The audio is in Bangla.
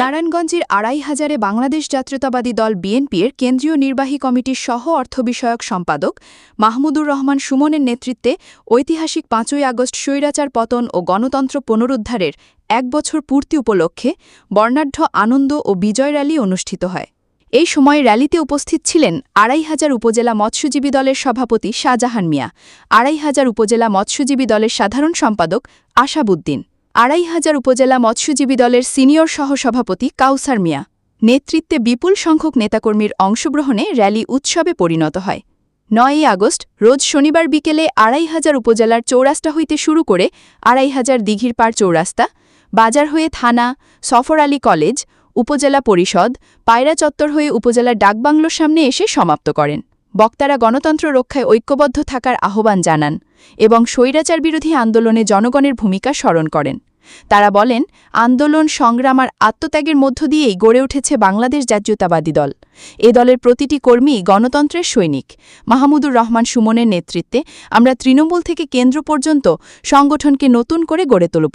নারায়ণগঞ্জের আড়াই হাজারে বাংলাদেশ জাতীয়তাবাদী দল বিএনপির কেন্দ্রীয় নির্বাহী কমিটির সহ অর্থ বিষয়ক সম্পাদক মাহমুদুর রহমান সুমনের নেতৃত্বে ঐতিহাসিক পাঁচই আগস্ট স্বৈরাচার পতন ও গণতন্ত্র পুনরুদ্ধারের এক বছর পূর্তি উপলক্ষে বর্ণাঢ্য আনন্দ ও বিজয় র্যালি অনুষ্ঠিত হয়। এই সময় র্যালিতে উপস্থিত ছিলেন আড়াই হাজার উপজেলা মৎস্যজীবী দলের সভাপতি শাহজাহান মিয়া, আড়াই হাজার উপজেলা মৎস্যজীবী দলের সাধারণ সম্পাদক আশাবুদ্দিন। আড়াই হাজার উপজেলা মৎস্যজীবী দলের সিনিয়র সহসভাপতি কাউসার মিয়া নেতৃত্বে বিপুল সংখ্যক নেতাকর্মীর অংশগ্রহণে র্যালি উৎসবে পরিণত হয়। নয়ই আগস্ট, রোজ শনিবার বিকেলে আড়াই হাজার উপজেলার চৌরাস্তা হইতে শুরু করে আড়াই হাজার দিঘির পাড় চৌরাস্তা, বাজার হয়ে থানা, সফর আলী কলেজ, উপজেলা পরিষদ, পায়রা চত্বর হয়ে উপজেলার ডাকবাংলোর সামনে এসে সমাপ্ত করেন। বক্তারা গণতন্ত্র রক্ষায় ঐক্যবদ্ধ থাকার আহ্বান জানান এবং স্বৈরাচার বিরোধী আন্দোলনে জনগণের ভূমিকা স্মরণ করেন। তারা বলেন, আন্দোলন সংগ্রাম আর আত্মত্যাগের মধ্য দিয়েই গড়ে উঠেছে বাংলাদেশ জাতীয়তাবাদী দল। এ দলের প্রতিটি কর্মী গণতন্ত্রের সৈনিক। মাহমুদুর রহমান সুমনের নেতৃত্বে আমরা তৃণমূল থেকে কেন্দ্র পর্যন্ত সংগঠনকে নতুন করে গড়ে তুলব।